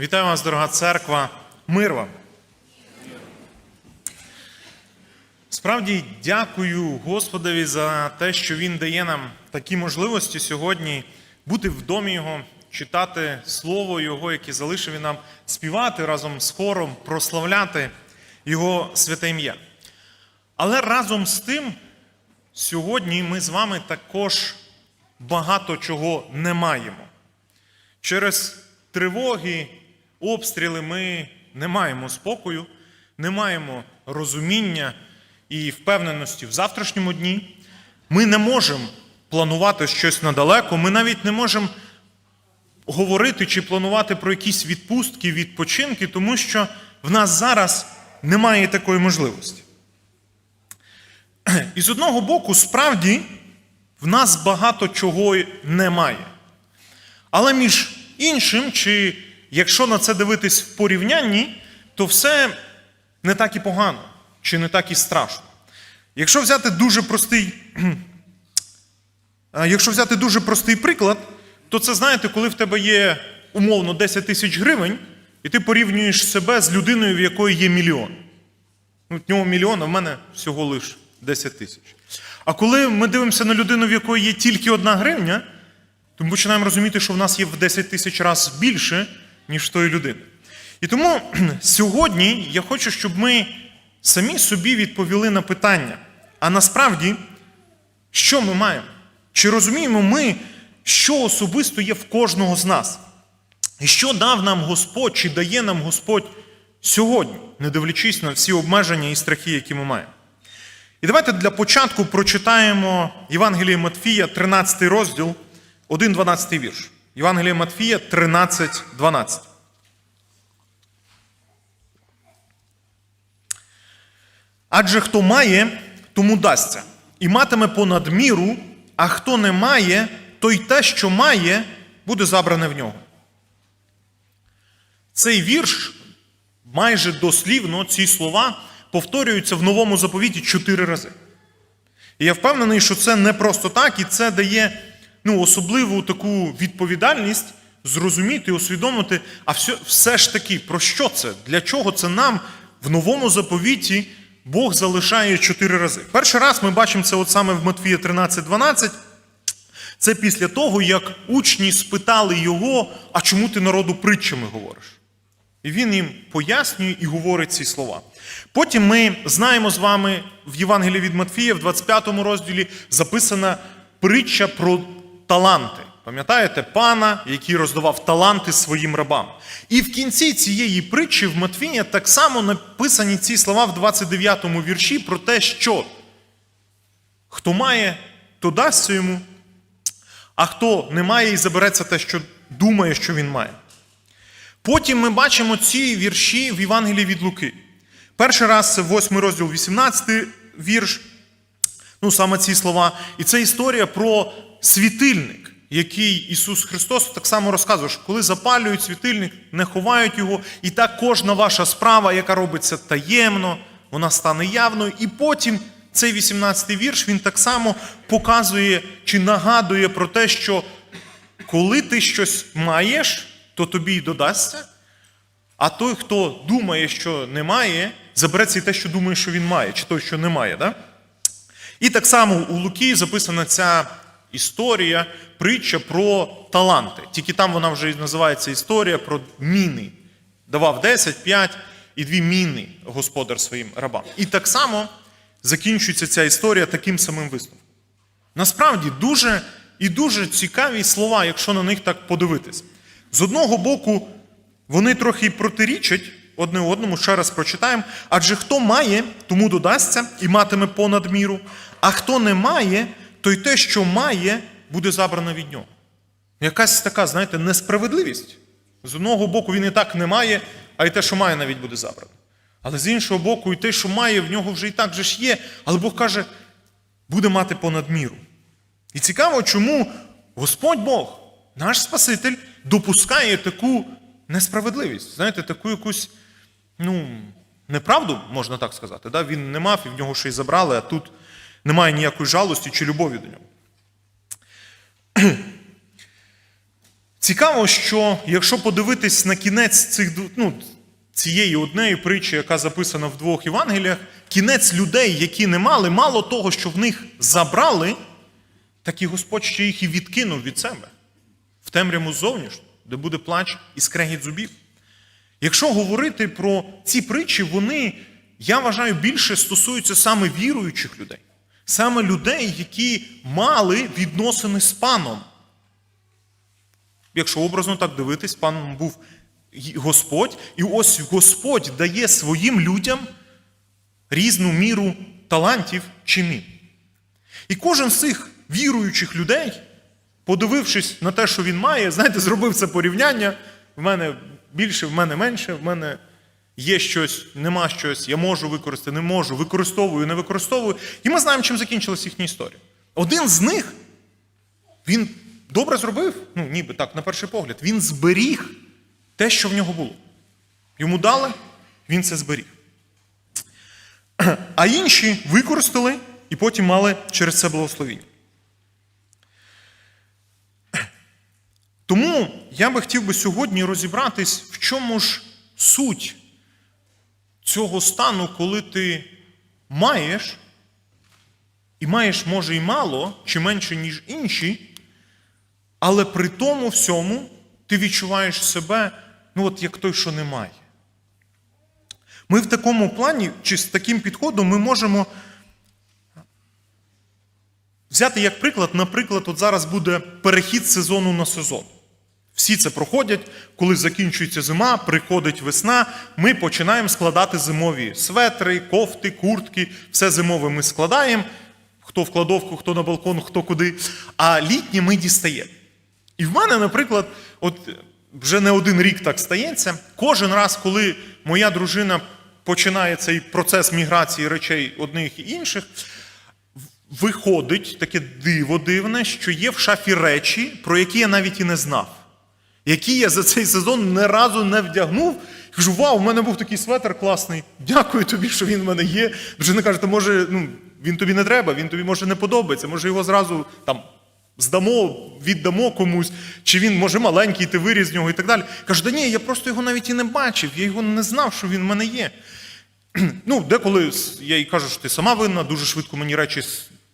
Вітаю вас, дорога церква. Мир вам. Справді дякую Господові за те, що Він дає нам такі можливості сьогодні бути в домі Його, читати Слово Його, яке залишив Він нам співати разом з хором, прославляти Його святе ім'я. Але разом з тим, сьогодні ми з вами також багато чого не маємо. Через тривоги, обстріли ми не маємо спокою, не маємо розуміння і впевненості в завтрашньому дні. Ми не можемо планувати щось надалеко, ми навіть не можемо говорити чи планувати про якісь відпустки, відпочинки, тому що в нас зараз немає такої можливості. І з одного боку, справді, в нас багато чого немає. Але між іншим, чи якщо на це дивитись в порівнянні, то все не так і погано, чи не так і страшно. Якщо взяти дуже простий, якщо взяти дуже простий приклад, то це знаєте, коли в тебе є умовно 10 тисяч гривень, і ти порівнюєш себе з людиною, в якої є мільйон. Ну, в нього мільйон, а в мене всього лише 10 тисяч. А коли ми дивимося на людину, в якої є тільки одна гривня, то ми починаємо розуміти, що в нас є в 10 тисяч разів більше, ніж тої людини. І тому сьогодні я хочу, щоб ми самі собі відповіли на питання. А насправді, що ми маємо? Чи розуміємо ми, що особисто є в кожного з нас? І що дав нам Господь, чи дає нам Господь сьогодні, не дивлячись на всі обмеження і страхи, які ми маємо? І давайте для початку прочитаємо Євангеліє Матфія, 13 розділ, 1-12 вірш. Євангеліє Матфія 13, 12. Адже хто має, тому дасться, і матиме понад міру, а хто не має, то й те, що має, буде забране в нього. Цей вірш майже дослівно ці слова повторюються в новому заповіті чотири рази. І я впевнений, що це не просто так, і це дає ну, особливу таку відповідальність зрозуміти, усвідомити, а все, все ж таки, про що це? Для чого це нам в новому заповіті Бог залишає чотири рази? Перший раз ми бачимо це от саме в Матфія 13:12. Це після того, як учні спитали його, а чому ти народу притчами говориш? І він їм пояснює і говорить ці слова. Потім ми знаємо з вами в Євангелії від Матфія, в 25 розділі записана притча про таланти. Пам'ятаєте, пана, який роздавав таланти своїм рабам. І в кінці цієї притчі в Матфія так само написані ці слова в 29 му вірші про те, що хто має, то дасться йому, а хто не має і забереться те, що думає, що він має. Потім ми бачимо ці вірші в Євангелії від Луки. Перший раз це 8 розділ, 18 вірш, ну саме ці слова. І це історія про світильник, який Ісус Христос так само розказує, що коли запалюють світильник, не ховають його, і так кожна ваша справа, яка робиться таємно, вона стане явною. І потім цей 18-й вірш він так само показує чи нагадує про те, що коли ти щось маєш, то тобі й додасться. А той, хто думає, що немає, забереться і те, що думає, що він має, чи той, що не має. Да? І так само у Луки записана ця історія, притча про таланти. Тільки там вона вже називається історія про міни. Давав 10, 5 і дві міни господар своїм рабам. І так само закінчується ця історія таким самим висновком. Насправді дуже і дуже цікаві слова, якщо на них так подивитись. З одного боку, вони трохи протирічать одне одному, ще раз прочитаємо. Адже хто має, тому додасться і матиме понад міру, а хто не має, то й те, що має, буде забрано від нього. Якась така, знаєте, несправедливість. З одного боку, він і так не має, а й те, що має, навіть буде забрано. Але з іншого боку, і те, що має, в нього вже і так же ж є. Але Бог каже, буде мати понад міру. І цікаво, чому Господь Бог, наш Спаситель, допускає таку несправедливість, знаєте, таку якусь, ну, неправду, можна так сказати. Да? Він не мав і в нього ще й забрали, а тут немає ніякої жалості чи любові до нього. Цікаво, що якщо подивитись на кінець цих ну, цієї однієї притчі, яка записана в двох Євангеліях, кінець людей, які не мали, мало того, що в них забрали, так і Господь ще їх і відкинув від себе в темряву зовнішню, де буде плач і скрегіт зубів. Якщо говорити про ці притчі, вони, я вважаю, більше стосуються саме віруючих людей, саме людей, які мали відносини з паном. Якщо образно так дивитись, паном був Господь, і ось Господь дає своїм людям різну міру талантів чи мін. І кожен з цих віруючих людей, подивившись на те, що він має, знаєте, зробив це порівняння. В мене більше, в мене менше, в мене є щось, нема щось, я можу використати, не можу, використовую, не використовую. І ми знаємо, чим закінчилась їхня історія. Один з них, він добре зробив, ну, ніби так, на перший погляд, він зберіг те, що в нього було. Йому дали, він це зберіг. А інші використали і потім мали через це благословіння. Тому я би хотів би сьогодні розібратись, в чому ж суть цього стану, коли ти маєш, і маєш, може, і мало, чи менше, ніж інші, але при тому всьому ти відчуваєш себе, ну от як той, що не має. Ми в такому плані, чи з таким підходом, ми можемо взяти як приклад, наприклад, от зараз буде перехід сезону на сезон. Всі це проходять, коли закінчується зима, приходить весна, ми починаємо складати зимові светри, кофти, куртки, все зимове ми складаємо. Хто в кладовку, хто на балкон, хто куди. А літнє ми дістаємо. І в мене, наприклад, от вже не один рік так стається. Кожен раз, коли моя дружина починає цей процес міграції речей одних і інших, виходить таке диво дивне, що є в шафі речі, про які я навіть і не знав, які я за цей сезон не разу не вдягнув. Кажу, вау, в мене був такий светр класний. Дякую тобі, що він в мене є. Дружина каже, то може, ну, він тобі не треба, він тобі може не подобається, може його зразу там здамо, віддамо комусь, чи він може маленький, ти виріс з нього і так далі. Каже, да ні, я просто його навіть і не бачив, я його не знав, що він в мене є. Ну, деколи я їй кажу, що ти сама винна, дуже швидко мені речі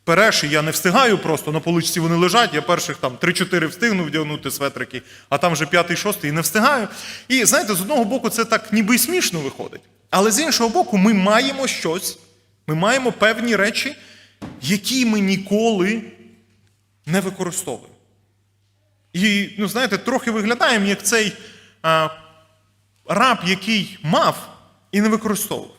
переш, і я не встигаю просто, на поличці вони лежать, я перших там 3-4 встигну вдягнути светрики, а там вже 5-6 і не встигаю. І знаєте, з одного боку, це так ніби й смішно виходить. Але з іншого боку, ми маємо щось, ми маємо певні речі, які ми ніколи не використовуємо. І, ну, знаєте, трохи виглядаємо як цей а, раб, який мав і не використовував.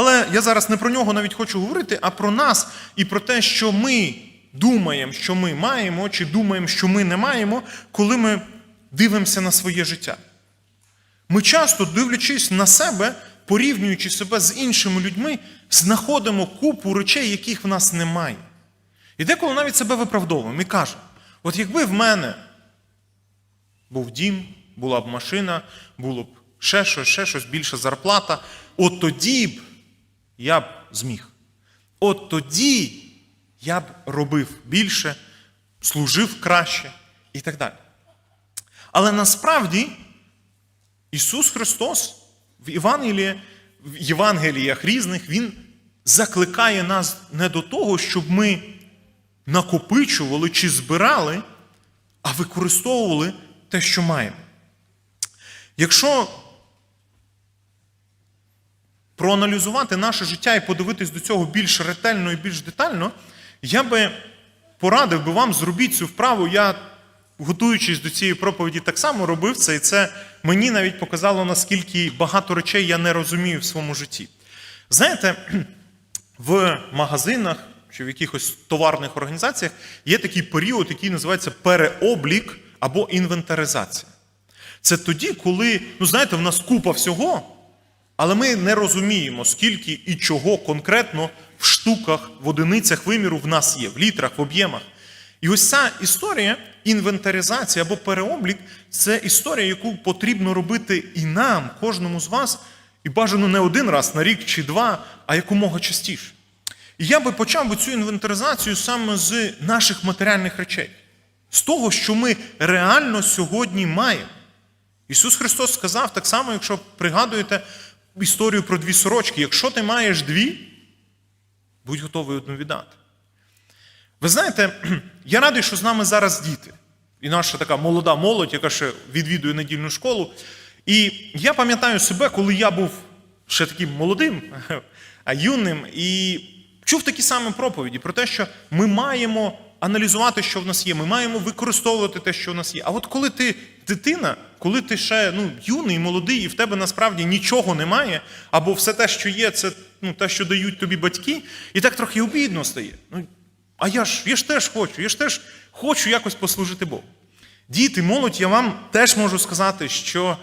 Але я зараз не про нього навіть хочу говорити, а про нас і про те, що ми думаємо, що ми маємо, чи думаємо, що ми не маємо, коли ми дивимося на своє життя. Ми часто, дивлячись на себе, порівнюючи себе з іншими людьми, знаходимо купу речей, яких в нас немає. І деколи навіть себе виправдовуємо і кажемо: от якби в мене був дім, була б машина, було б ще щось, ще щось, більша зарплата, от тоді б я б зміг. От тоді я б робив більше, служив краще і так далі. Але насправді Ісус Христос в Євангелії, в Євангеліях різних, Він закликає нас не до того, щоб ми накопичували чи збирали, а використовували те, що маємо. Якщо проаналізувати наше життя і подивитись до цього більш ретельно і більш детально, я би порадив би вам зробіть цю вправу. Я, готуючись до цієї проповіді, так само робив це, і це мені навіть показало, наскільки багато речей я не розумію в своєму житті. Знаєте, в магазинах чи в якихось товарних організаціях є такий період, який називається переоблік або інвентаризація. Це тоді, коли, ну знаєте, в нас купа всього, але ми не розуміємо, скільки і чого конкретно в штуках, в одиницях виміру в нас є, в літрах, в об'ємах. І ось ця історія, інвентаризація або переоблік, це історія, яку потрібно робити і нам, кожному з вас, і бажано не один раз на рік чи два, а якомога частіше. І я би почав би цю інвентаризацію саме з наших матеріальних речей. з того, що ми реально сьогодні маємо. Ісус Христос сказав так само, якщо пригадуєте історію про дві сорочки, якщо ти маєш дві, будь готовий одну віддати. Ви знаєте, я радий, що з нами зараз діти. І наша така молода молодь, яка ще відвідує недільну школу. І я пам'ятаю себе, коли я був ще таким молодим, а юним, і чув такі самі проповіді про те, що ми маємо аналізувати, що в нас є, ми маємо використовувати те, що в нас є. А от коли ти дитина, коли ти ще ну, юний, молодий, і в тебе насправді нічого немає, або все те, що є, це ну, те, що дають тобі батьки, і так трохи обідно стає. Ну, а я ж, я ж теж хочу, я ж теж хочу якось послужити Богу. Діти, молодь, я вам теж можу сказати, що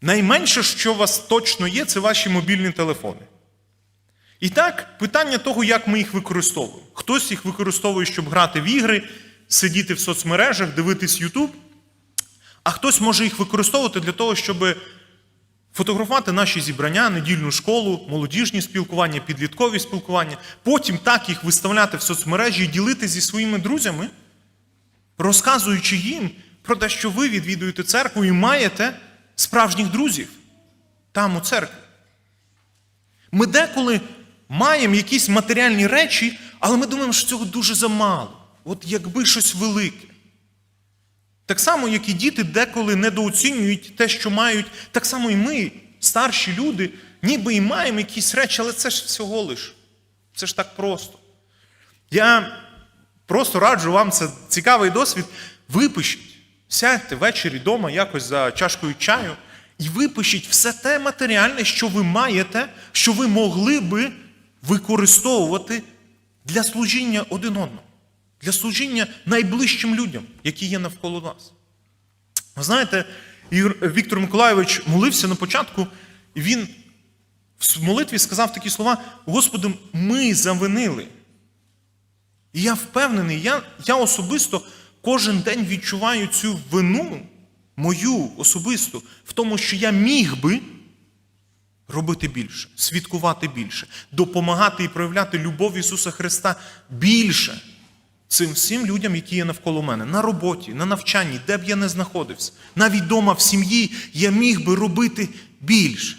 найменше, що у вас точно є, це ваші мобільні телефони. І так, питання того, як ми їх використовуємо. Хтось їх використовує, щоб грати в ігри, сидіти в соцмережах, дивитись Ютуб, а хтось може їх використовувати для того, щоб фотографувати наші зібрання, недільну школу, молодіжні спілкування, підліткові спілкування, потім так їх виставляти в соцмережі і ділити зі своїми друзями, розказуючи їм про те, що ви відвідуєте церкву і маєте справжніх друзів там у церкві. Ми деколи маємо якісь матеріальні речі, але ми думаємо, що цього дуже замало. От якби щось велике. Так само, як і діти деколи недооцінюють те, що мають, так само і ми, старші люди, ніби і маємо якісь речі, але це ж всього лиш. Це ж так просто. Я просто раджу вам це цікавий досвід. Випишіть, сядьте ввечері вдома якось за чашкою чаю і випишіть все те матеріальне, що ви маєте, що ви могли би використовувати для служіння один одному, для служіння найближчим людям, які є навколо нас. Ви знаєте, Віктор Миколайович молився на початку, і він в молитві сказав такі слова: Господи, ми завинили. І я впевнений, я, я особисто кожен день відчуваю цю вину, мою особисту, в тому, що я міг би робити більше, свідкувати більше, допомагати і проявляти любов Ісуса Христа більше цим всім людям, які є навколо мене, на роботі, на навчанні, де б я не знаходився, навіть вдома в сім'ї я міг би робити більше.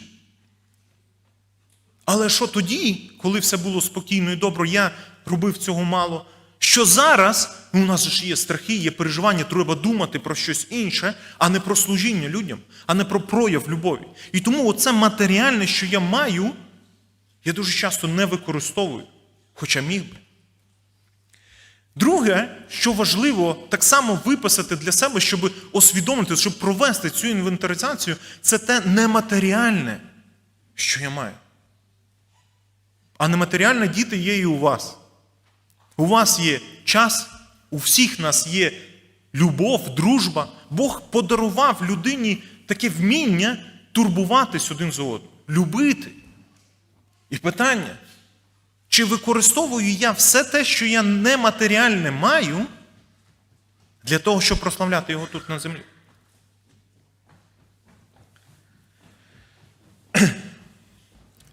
Але що тоді, коли все було спокійно і добре, я робив цього мало. Що зараз ну, у нас ж є страхи, є переживання, треба думати про щось інше, а не про служіння людям, а не про прояв любові. І тому оце матеріальне, що я маю, я дуже часто не використовую, хоча міг би. Друге, що важливо так само виписати для себе, щоб освідомити, щоб провести цю інвентаризацію, це те нематеріальне, що я маю. А нематеріальне діти є і у вас. У вас є час, у всіх нас є любов, дружба. Бог подарував людині таке вміння турбуватись один за одним, любити. І питання, чи використовую я все те, що я нематеріальне маю, для того, щоб прославляти його тут на землі?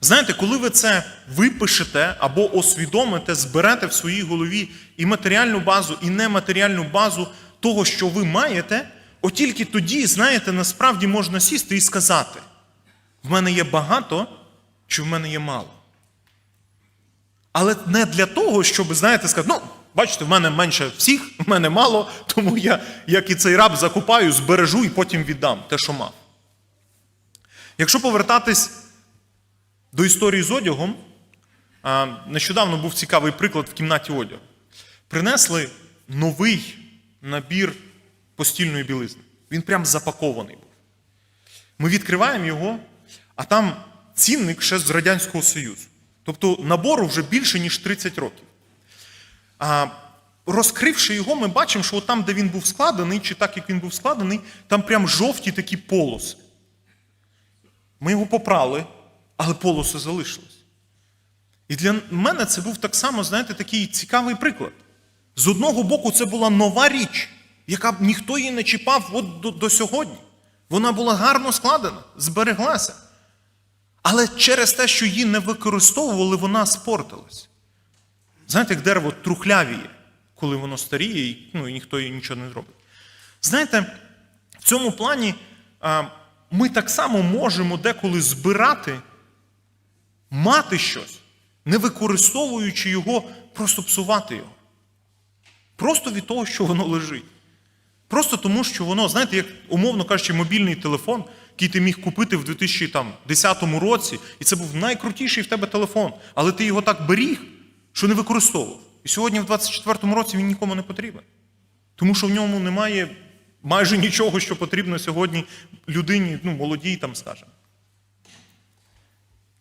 Знаєте, коли ви це випишете або освідомите, зберете в своїй голові і матеріальну базу, і нематеріальну базу того, що ви маєте, от тільки тоді, знаєте, насправді можна сісти і сказати: в мене є багато, чи в мене є мало. Але не для того, щоб, знаєте, сказати, ну, бачите, в мене менше всіх, в мене мало, тому я, як і цей раб, закупаю, збережу і потім віддам те, що мав. Якщо повертатись до історії з одягом, нещодавно був цікавий приклад в кімнаті одягу. Принесли новий набір постільної білизни. Він прям запакований був. Ми відкриваємо його, а там цінник ще з Радянського Союзу. Тобто набору вже більше, ніж 30 років. А, розкривши його, ми бачимо, що там, де він був складений, чи так, як він був складений, там прям жовті такі полоси. Ми його попрали, але полоси залишились. І для мене це був так само, знаєте, такий цікавий приклад. З одного боку, це була нова річ, яка б ніхто її не чіпав от до, до сьогодні. Вона була гарно складена, збереглася. Але через те, що її не використовували, вона спортилась. Знаєте, як дерево трухлявіє, коли воно старіє, і, ну, і ніхто їй нічого не зробить. Знаєте, в цьому плані а, ми так само можемо деколи збирати, мати щось, не використовуючи його, просто псувати його. Просто від того, що воно лежить. Просто тому, що воно, знаєте, як умовно кажучи, мобільний телефон, який ти міг купити в 2010 році, і це був найкрутіший в тебе телефон, але ти його так беріг, що не використовував. І сьогодні, в 2024 році, він нікому не потрібен. Тому що в ньому немає майже нічого, що потрібно сьогодні людині, ну, молодій, там, скажімо.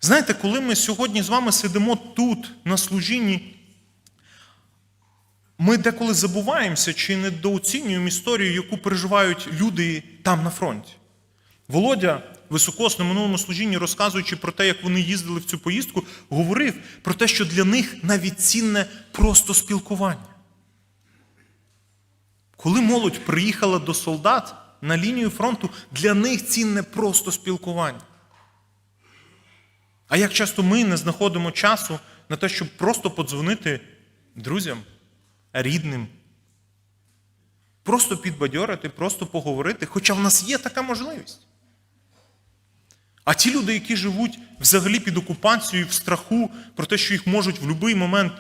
Знаєте, коли ми сьогодні з вами сидимо тут, на служінні, ми деколи забуваємося чи недооцінюємо історію, яку переживають люди там на фронті. Володя Високос на минулому служінні, розказуючи про те, як вони їздили в цю поїздку, говорив про те, що для них навіть цінне просто спілкування. Коли молодь приїхала до солдат на лінію фронту, для них цінне просто спілкування. А як часто ми не знаходимо часу на те, щоб просто подзвонити друзям, рідним, просто підбадьорити, просто поговорити, хоча в нас є така можливість. А ті люди, які живуть взагалі під окупацією в страху про те, що їх можуть в будь-який момент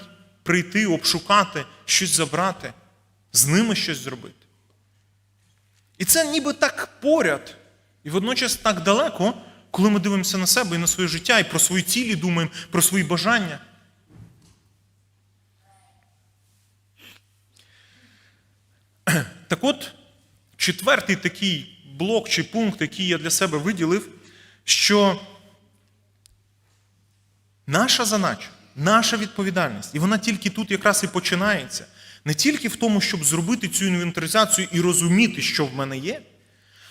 прийти, обшукати, щось забрати, з ними щось зробити. І це ніби так поряд, і водночас так далеко, коли ми дивимося на себе і на своє життя, і про свої цілі думаємо, про свої бажання. Так от, четвертий такий блок чи пункт, який я для себе виділив, що наша задача, наша відповідальність, і вона тільки тут якраз і починається, не тільки в тому, щоб зробити цю інвентаризацію і розуміти, що в мене є.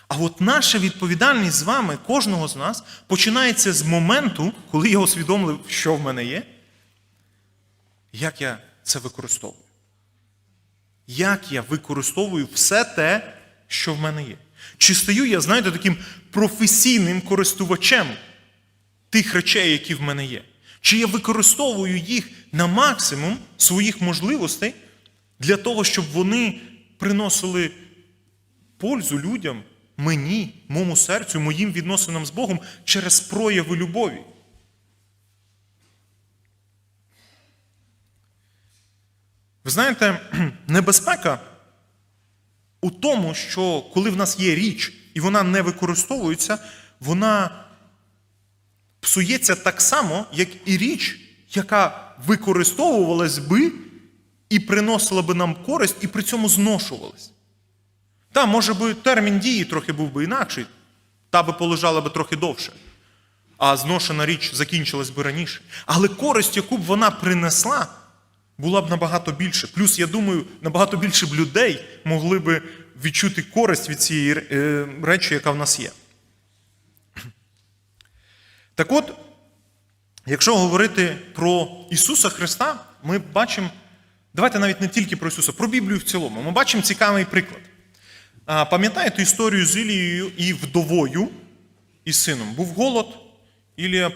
А от наша відповідальність з вами, кожного з нас, починається з моменту, коли я усвідомив, що в мене є, як я це використовую. Як я використовую все те, що в мене є. Чи стаю я, знаєте, таким професійним користувачем тих речей, які в мене є? Чи я використовую їх на максимум своїх можливостей для того, щоб вони приносили пользу людям, мені, моєму серцю, моїм відносинам з Богом через прояви любові? Ви знаєте, небезпека у тому, що коли в нас є річ і вона не використовується, вона псується так само, як і річ, яка використовувалась би і приносила би нам користь, і при цьому зношувалась. Та, може би, термін дії трохи був би інакший, та би полежала би трохи довше, а зношена річ закінчилась би раніше. Але користь, яку б вона принесла, була б набагато більше. Плюс, я думаю, набагато більше б людей могли б відчути користь від цієї е, речі, яка в нас є. Так от, якщо говорити про Ісуса Христа, ми бачимо, давайте навіть не тільки про Ісуса, про Біблію в цілому. Ми бачимо цікавий приклад. Пам'ятаєте історію з Ілією і вдовою і сином? Був голод, Ілія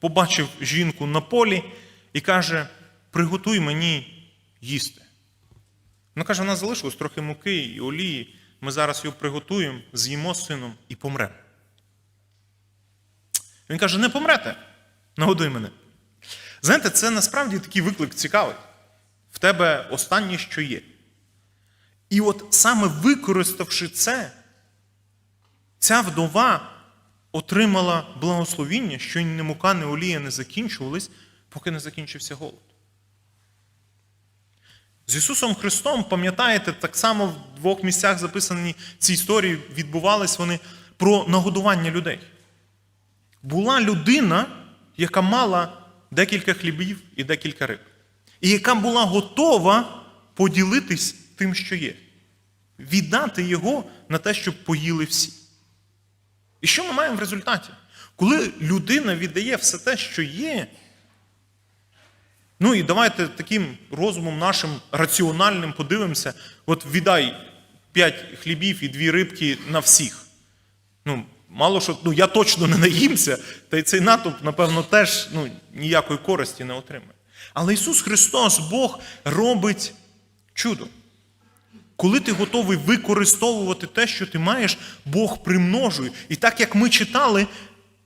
побачив жінку на полі і каже: приготуй мені їсти. Вона каже, в нас залишилось трохи муки і олії. Ми зараз його приготуємо, з'їмо з сином і помремо. Він каже: не помрете, нагодуй мене. Знаєте, це насправді такий виклик цікавий. В тебе останнє, що є. І от саме використавши це, ця вдова отримала благословіння, що ні мука, ні олія не закінчувались, поки не закінчився голод. З Ісусом Христом, пам'ятаєте, так само в двох місцях записані ці історії, відбувались вони про нагодування людей. Була людина, яка мала декілька хлібів і декілька риб, і яка була готова поділитись тим, що є, віддати його на те, щоб поїли всі. І що ми маємо в результаті? Коли людина віддає все те, що є, Ну і давайте таким розумом нашим раціональним подивимося: от віддай п'ять хлібів і дві рибки на всіх. Ну, мало що, ну я точно не наїмся, та й цей натовп, напевно, теж ну, ніякої користі не отримає. Але Ісус Христос, Бог, робить Чудо. Коли ти готовий використовувати те, що ти маєш, Бог примножує. І так як ми читали,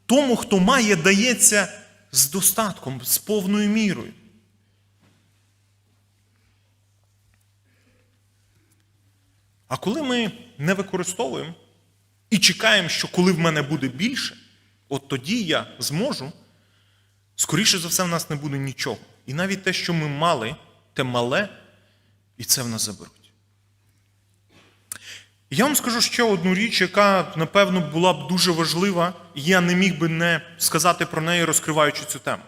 тому, хто має, дається з достатком, з повною мірою. А коли ми не використовуємо і чекаємо, що коли в мене буде більше, от тоді я зможу, скоріше за все, в нас не буде нічого. І навіть те, що ми мали, те мале, і це в нас заберуть. Я вам скажу ще одну річ, яка, напевно, була б дуже важлива, і я не міг би не сказати про неї, розкриваючи цю тему.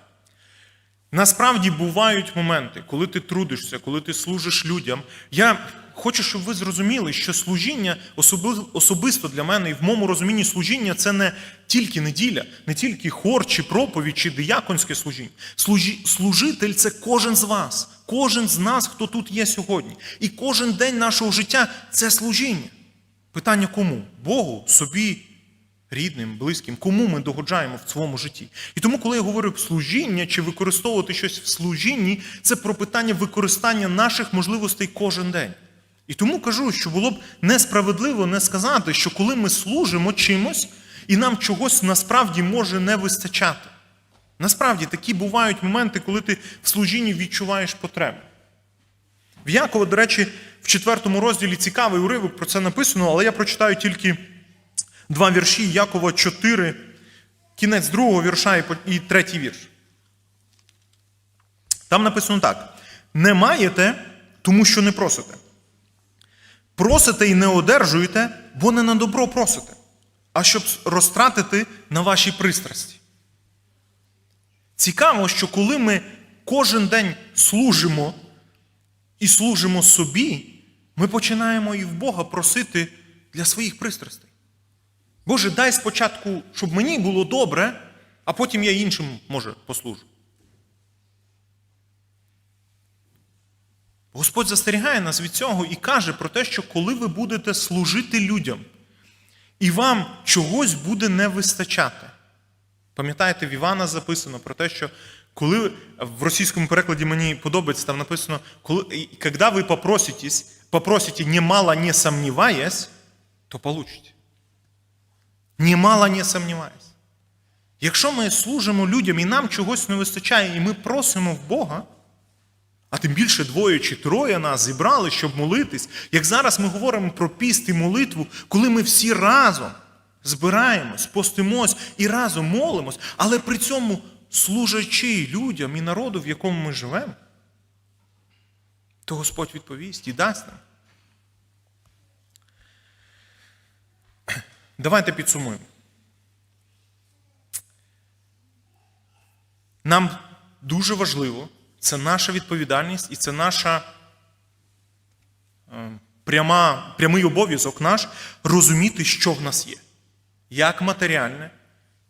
Насправді бувають моменти, коли ти трудишся, коли ти служиш людям. Я хочу, щоб ви зрозуміли, що служіння особисто для мене і в моєму розумінні служіння це не тільки неділя, не тільки хор, чи проповідь, чи дияконське служіння. Служі- Служитель це кожен з вас, кожен з нас, хто тут є сьогодні. І кожен день нашого життя це служіння. Питання кому? Богу, собі, рідним, близьким, кому ми догоджаємо в своєму житті. І тому, коли я говорю служіння чи використовувати щось в служінні, це про питання використання наших можливостей кожен день. І тому кажу, що було б несправедливо не сказати, що коли ми служимо чимось, і нам чогось насправді може не вистачати. Насправді такі бувають моменти, коли ти в служінні відчуваєш потребу. В Якова, до речі, в четвертому розділі цікавий уривок про це написано, але я прочитаю тільки два вірші Якова 4, кінець другого вірша і третій вірш. Там написано так: не маєте, тому що не просите. Просите і не одержуєте, бо не на добро просите, а щоб розтратити на ваші пристрасті. Цікаво, що коли ми кожен день служимо і служимо собі, ми починаємо і в Бога просити для своїх пристрастей. Боже, дай спочатку, щоб мені було добре, а потім я іншим, може, послужу. Господь застерігає нас від цього і каже про те, що коли ви будете служити людям, і вам чогось буде не вистачати. Пам'ятаєте, в Івана записано про те, що коли в російському перекладі мені подобається, там написано, коли, когда ви попроситесь, попросите немало не сомневаясь, то получите. Немало не сомневаясь. Якщо ми служимо людям і нам чогось не вистачає, і ми просимо в Бога, а тим більше двоє чи троє нас зібрали, щоб молитись. Як зараз ми говоримо про піст і молитву, коли ми всі разом збираємось, постимось і разом молимось, але при цьому служачи людям і народу, в якому ми живемо, то Господь відповість і дасть нам. Давайте підсумуємо. Нам дуже важливо, це наша відповідальність і це наша е, пряма, прямий обов'язок наш розуміти, що в нас є. Як матеріальне,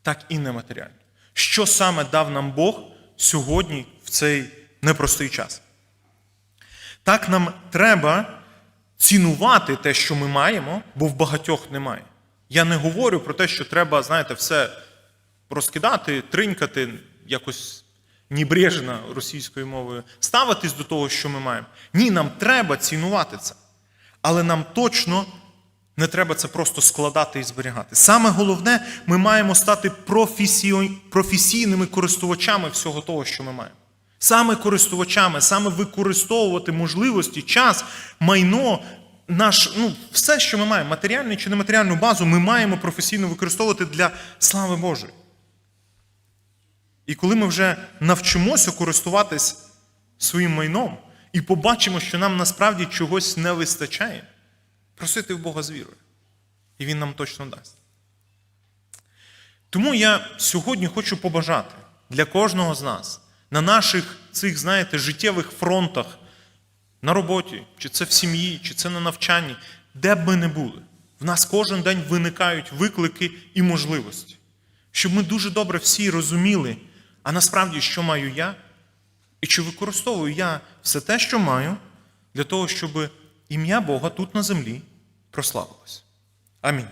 так і нематеріальне. Що саме дав нам Бог сьогодні в цей непростий час. Так нам треба цінувати те, що ми маємо, бо в багатьох немає. Я не говорю про те, що треба, знаєте, все розкидати, тринькати, якось небрежно російською мовою, ставитись до того, що ми маємо. Ні, нам треба цінувати це. Але нам точно не треба це просто складати і зберігати. Саме головне, ми маємо стати професійними користувачами всього того, що ми маємо. Саме користувачами, саме використовувати можливості, час, майно, наш, ну, все, що ми маємо, матеріальну чи нематеріальну базу, ми маємо професійно використовувати для слави Божої. І коли ми вже навчимося користуватись своїм майном і побачимо, що нам насправді чогось не вистачає, просити в Бога з вірою. І Він нам точно дасть. Тому я сьогодні хочу побажати для кожного з нас на наших цих, знаєте, життєвих фронтах, на роботі, чи це в сім'ї, чи це на навчанні, де б ми не були. В нас кожен день виникають виклики і можливості. Щоб ми дуже добре всі розуміли, а насправді, що маю я, і чи використовую я все те, що маю, для того, щоб ім'я Бога тут на землі прославилось. Амінь.